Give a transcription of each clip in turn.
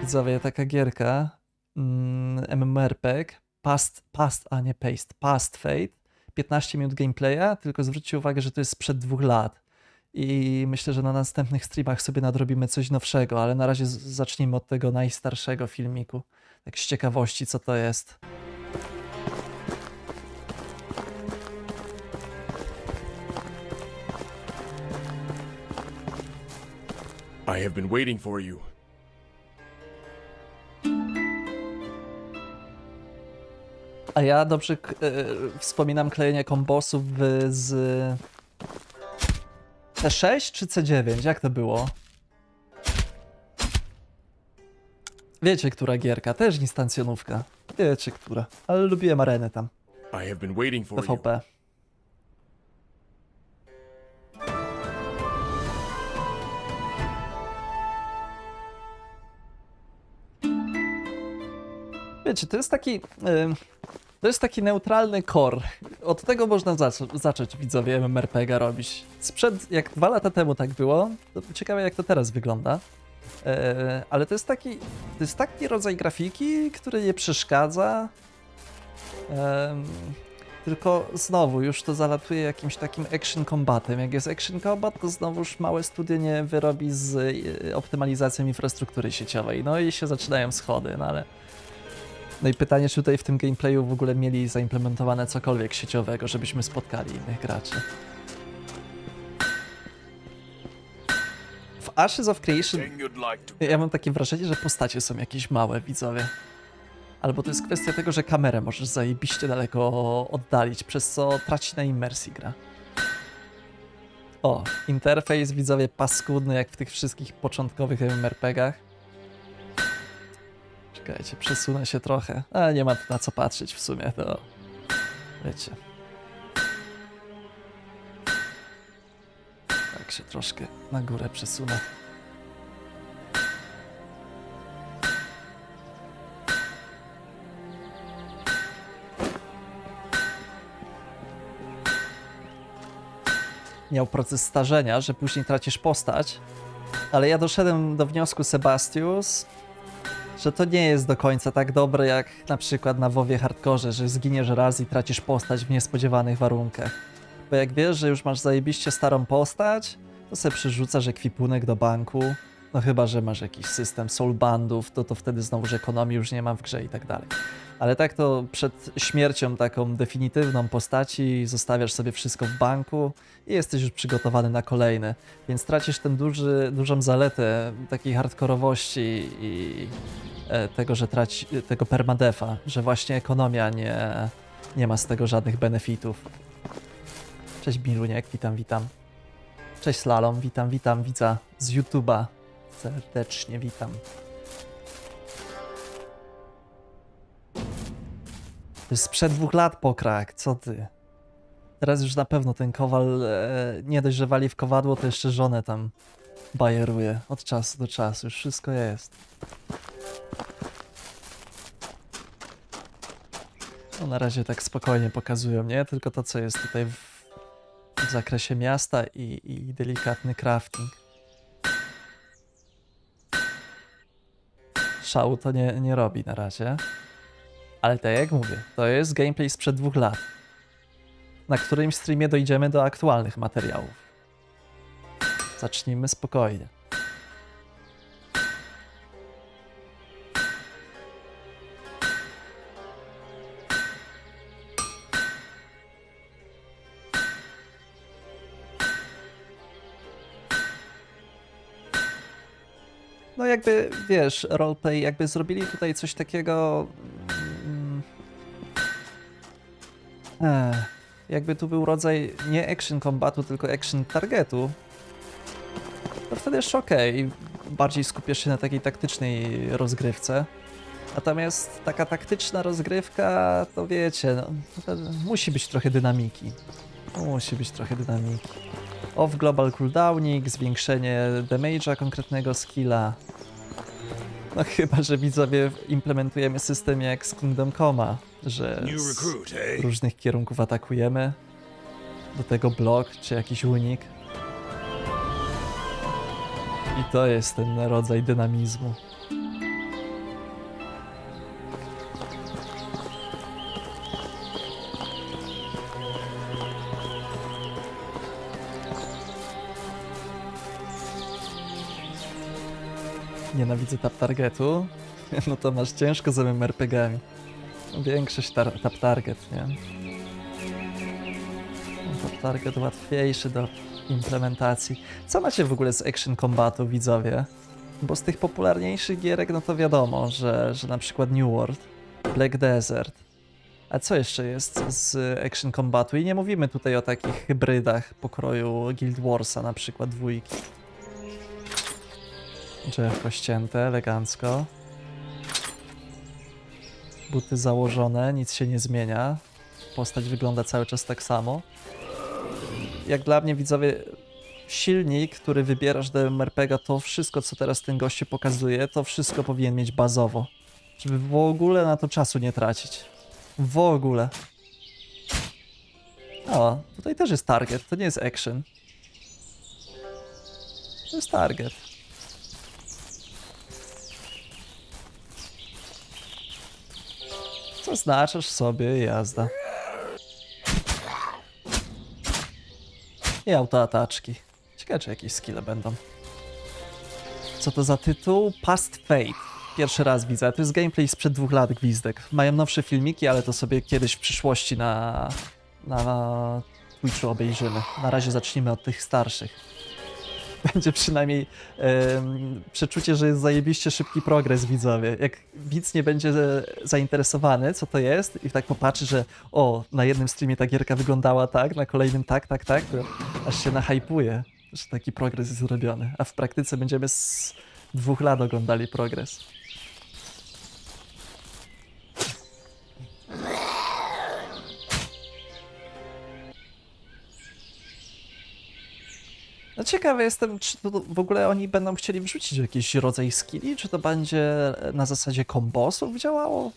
Widzowie, taka gierka mm, MMORPG, Past, Past, a nie Paste, Past Fate, 15 minut gameplaya, tylko zwróćcie uwagę, że to jest sprzed dwóch lat. I myślę, że na następnych streamach sobie nadrobimy coś nowszego, ale na razie zacznijmy od tego najstarszego filmiku. Tak z ciekawości, co to jest. I have been waiting for you. A ja dobrze wspominam klejenie kombosów z C6 czy C9? Jak to było? Wiecie, która gierka? Też instancjonówka. Wiecie, która. Ale lubiłem arenę tam. I have been waiting for. PvP. Wiecie, to jest taki. ym, To jest taki neutralny core. Od tego można zac- zacząć widzowie MMORPG robić. Sprzed, jak dwa lata temu tak było, to ciekawe jak to teraz wygląda. E, ale to jest taki, to jest taki rodzaj grafiki, który nie przeszkadza. Tylko znowu już to zalatuje jakimś takim action combatem. Jak jest action combat, to znowuż małe studio nie wyrobi z y, optymalizacją infrastruktury sieciowej. No i się zaczynają schody, no ale. No i pytanie, czy tutaj w tym gameplayu w ogóle mieli zaimplementowane cokolwiek sieciowego, żebyśmy spotkali innych graczy. W Ashes of Creation ja mam takie wrażenie, że postacie są jakieś małe, widzowie. Albo to jest kwestia tego, że kamerę możesz zajebiście daleko oddalić, przez co traci na imersji gra. O, interfejs widzowie paskudny, jak w tych wszystkich początkowych MMORPGach. Czekajcie, przesunę się trochę. Ale nie ma na co patrzeć w sumie, to... Wiecie. Tak się troszkę na górę przesunę. miał proces starzenia, że później tracisz postać. Ale ja doszedłem do wniosku, Sebastius, że to nie jest do końca tak dobre jak na przykład na WoWie Hardkorze, że zginiesz raz i tracisz postać w niespodziewanych warunkach. Bo jak wiesz, że już masz zajebiście starą postać, to sobie przerzucasz ekwipunek do banku. No chyba, że masz jakiś system soulbandów, to to wtedy znowuż ekonomii już nie ma w grze i tak dalej. Ale tak to przed śmiercią taką definitywną postaci zostawiasz sobie wszystko w banku i jesteś już przygotowany na kolejne. Więc tracisz tę dużą zaletę takiej hardkorowości i e, tego, że traci tego permadefa, że właśnie ekonomia nie, nie ma z tego żadnych benefitów. Cześć Biluniek, witam, witam. Cześć Slalom, witam, witam, widza z YouTube'a. Serdecznie witam. Jest sprzed dwóch lat pokrak, co ty? Teraz już na pewno ten kowal e, nie dość, że wali w kowadło, to jeszcze żonę tam bajeruje od czasu do czasu. Już wszystko jest. No na razie tak spokojnie pokazują, nie? Tylko to, co jest tutaj w, w zakresie miasta i, i delikatny crafting. Szału to nie, nie robi na razie. Ale tak jak mówię, to jest gameplay sprzed dwóch lat. Na którymś streamie dojdziemy do aktualnych materiałów. Zacznijmy spokojnie. No jakby, wiesz, roleplay, jakby zrobili tutaj coś takiego... jakby tu był rodzaj nie action combatu, tylko action targetu, to wtedy jeszcze okej. Bardziej skupiasz się na takiej taktycznej rozgrywce. Natomiast taka taktyczna rozgrywka, to wiecie, no, to musi być trochę dynamiki. Musi być trochę dynamiki. Off global cooldownik, zwiększenie damage'a konkretnego skilla. No chyba, że widzowie implementujemy system jak z Kingdom Coma, że z eh? różnych kierunków atakujemy. Do tego blok czy jakiś unik. I to jest ten rodzaj dynamizmu. Nienawidzę tap targetu. No to masz ciężko z MMRPG-ami. Większość tar- tap target, nie? Tap target łatwiejszy do implementacji. Co macie w ogóle z action combatu, widzowie? Bo z tych popularniejszych gierek, no to wiadomo, że, że na przykład New World, Black Desert. A co jeszcze jest z action combatu? I nie mówimy tutaj o takich hybrydach pokroju Guild Warsa, na przykład dwójki. Drzewko ścięte, elegancko. Buty założone, nic się nie zmienia. Postać wygląda cały czas tak samo. Jak dla mnie, widzowie, silnik, który wybierasz do MRPG, to wszystko, co teraz ten gościu pokazuje, to wszystko powinien mieć bazowo. Żeby w ogóle na to czasu nie tracić. W ogóle. O, tutaj też jest target, to nie jest action. To jest target. Zaznaczasz sobie jazda. I autoataczki. Ciekawe, czy jakieś skille będą. Co to za tytuł? Past Fate. Pierwszy raz widzę. To jest gameplay sprzed dwóch lat, gwizdek. Mają nowsze filmiki, ale to sobie kiedyś w przyszłości na, na Twitchu obejrzymy. Na razie zacznijmy od tych starszych. Będzie przynajmniej przeczucie, że jest zajebiście szybki progres, widzowie. Jak widz nie będzie e, zainteresowany, co to jest i tak popatrzy, że o, na jednym streamie ta gierka wyglądała tak, na kolejnym tak, tak, tak, to aż się nahypuje, że taki progres jest zrobiony. A w praktyce będziemy z dwóch lat oglądali progres. No ciekawy jestem, czy to w ogóle oni będą chcieli wrzucić jakiś rodzaj skilli, czy to będzie na zasadzie kombosów działało?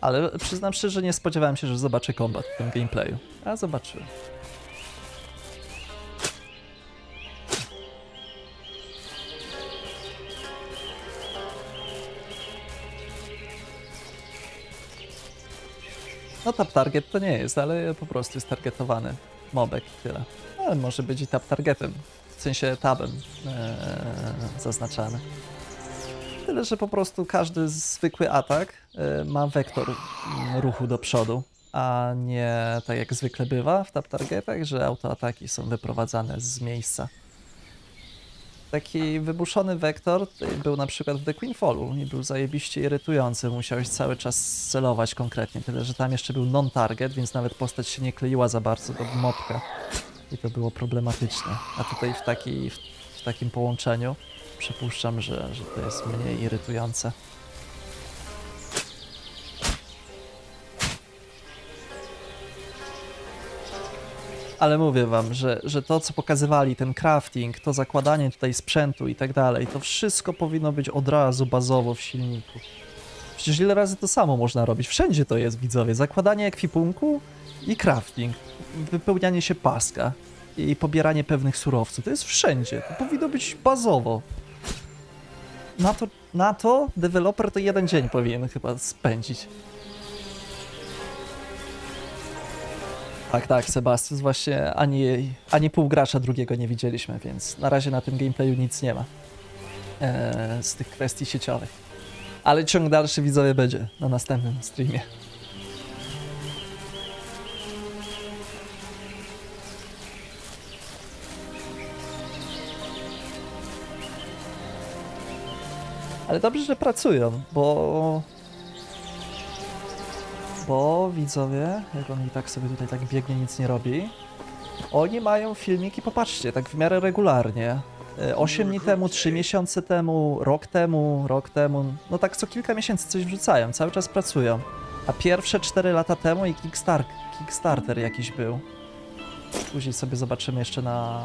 Ale przyznam szczerze, że nie spodziewałem się, że zobaczę kombat w tym gameplayu. A zobaczyłem. No tap target to nie jest, ale po prostu jest targetowany mobek i tyle. Ale może być i tap targetem, w sensie tabem ee, zaznaczany. Tyle, że po prostu każdy zwykły atak e, ma wektor ruchu do przodu, a nie tak jak zwykle bywa w tap targetach, że autoataki są wyprowadzane z miejsca. Taki wybuszony wektor y, był na przykład w The Queenfallu i był zajebiście irytujący. Musiałeś cały czas celować konkretnie, tyle że tam jeszcze był non-target, więc nawet postać się nie kleiła za bardzo do mopka. I to było problematyczne. A tutaj w, taki, w, w takim połączeniu przypuszczam, że, że to jest mniej irytujące. Ale mówię wam, że, że to, co pokazywali, ten crafting, to zakładanie tutaj sprzętu i tak dalej, to wszystko powinno być od razu bazowo w silniku. Przecież ile razy to samo można robić? Wszędzie to jest, widzowie. Zakładanie ekwipunku i crafting. Wypełnianie się paska i pobieranie pewnych surowców. To jest wszędzie. To powinno być bazowo. Na to, na to deweloper to jeden dzień powinien chyba spędzić. Tak, tak, Sebastian, właśnie ani, ani pół gracza drugiego nie widzieliśmy, więc na razie na tym gameplayu nic nie ma eee, z tych kwestii sieciowych. Ale ciąg dalszy widzowie będzie na następnym streamie. Ale dobrze, że pracują, bo bo widzowie, jak on i tak sobie tutaj tak biegnie, nic nie robi, oni mają filmiki, popatrzcie, tak w miarę regularnie. 8 dni temu, 3 miesiące temu, rok temu, rok temu, no tak co kilka miesięcy coś wrzucają, cały czas pracują. A pierwsze 4 lata temu i Kickstar Kickstarter jakiś był. Później sobie zobaczymy jeszcze na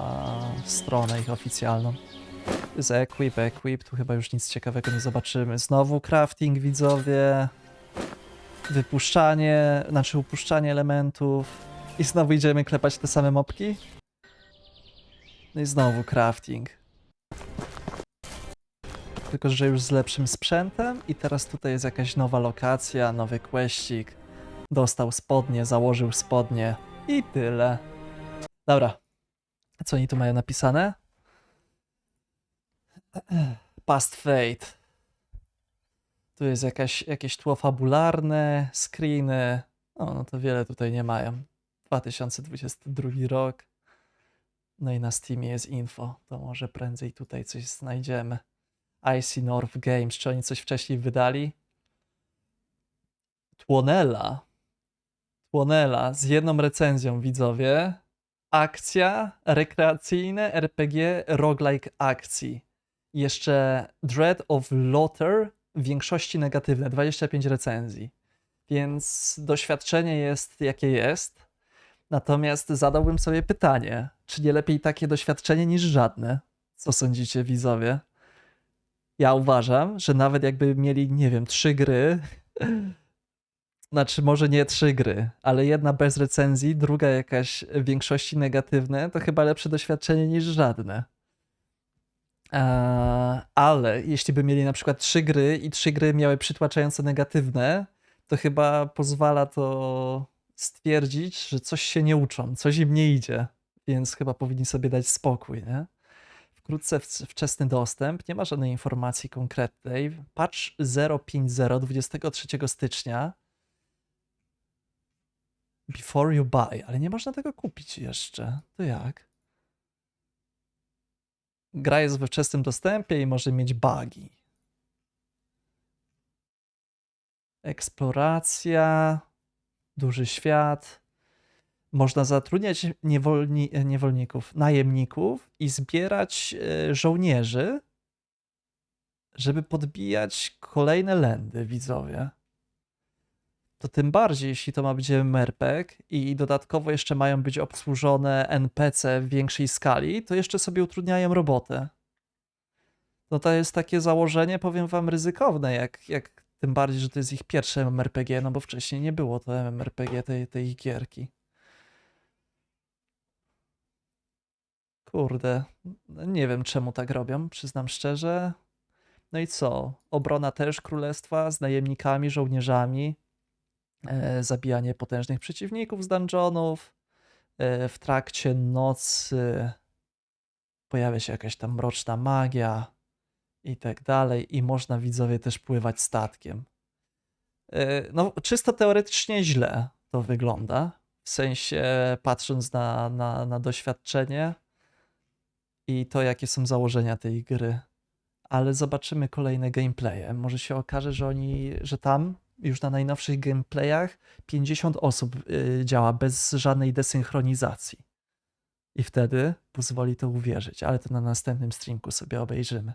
stronę ich oficjalną. Z Equip, Equip, tu chyba już nic ciekawego nie zobaczymy. Znowu crafting, widzowie wypuszczanie, znaczy upuszczanie elementów i znowu idziemy klepać te same mopki. No i znowu crafting. Tylko, że już z lepszym sprzętem i teraz tutaj jest jakaś nowa lokacja, nowy questik. Dostał spodnie, założył spodnie i tyle. Dobra. Co oni tu mają napisane? Past Fate. Tu jest jakaś, jakieś tło fabularne, screeny. O, no to wiele tutaj nie mają. 2022 rok. No i na Steamie jest info. To może prędzej tutaj coś znajdziemy. Icy North Games. Czy oni coś wcześniej wydali? Tłonela. Tłonela z jedną recenzją, widzowie. Akcja, rekreacyjne RPG, roguelike akcji. Jeszcze Dread of Lotter w większości negatywne, 25 recenzji. Więc doświadczenie jest jakie jest. Natomiast zadałbym sobie pytanie, czy nie lepiej takie doświadczenie niż żadne? Co sądzicie, widzowie? Ja uważam, że nawet jakby mieli, nie wiem, trzy gry, znaczy może nie trzy gry, ale jedna bez recenzji, druga jakaś w większości negatywne, to chyba lepsze doświadczenie niż żadne. Eee, ale jeśli by mieli na przykład trzy gry i trzy gry miały przytłaczające negatywne, to chyba pozwala to stwierdzić, że coś się nie uczą, coś im nie idzie, więc chyba powinni sobie dać spokój, nie? Wkrótce wczesny dostęp, nie ma żadnej informacji konkretnej. Patch 050 23 stycznia. Before you buy, ale nie można tego kupić jeszcze. To jak? Gra jest we wczesnym dostępie i może mieć bugi. Eksploracja, duży świat. Można zatrudniać niewolni, niewolników, najemników i zbierać e, żołnierzy, żeby podbijać kolejne lędy, widzowie. To tym bardziej, jeśli to ma być MMORPG i dodatkowo jeszcze mają być obsłużone NPC w większej skali, to jeszcze sobie utrudniają robotę. No to jest takie założenie, powiem wam, ryzykowne, jak, jak tym bardziej, że to jest ich pierwsze MMORPG, no bo wcześniej nie było to MMORPG tej, tej gierki. Kurde, nie wiem czemu tak robią, przyznam szczerze. No i co? Obrona też królestwa z najemnikami, żołnierzami, zabijanie potężnych przeciwników z dungeonów. E, w trakcie nocy pojawia się jakaś tam mroczna magia i tak dalej, i można widzowie też pływać statkiem. E, No, czysto teoretycznie źle to wygląda. W sensie, patrząc na, na, na doświadczenie i to, jakie są założenia tej gry. Ale zobaczymy kolejne gameplaye. Może się okaże, że oni, że tam już na najnowszych gameplayach 50 osób y, działa bez żadnej desynchronizacji. I wtedy pozwoli to uwierzyć, ale to na następnym streamku sobie obejrzymy.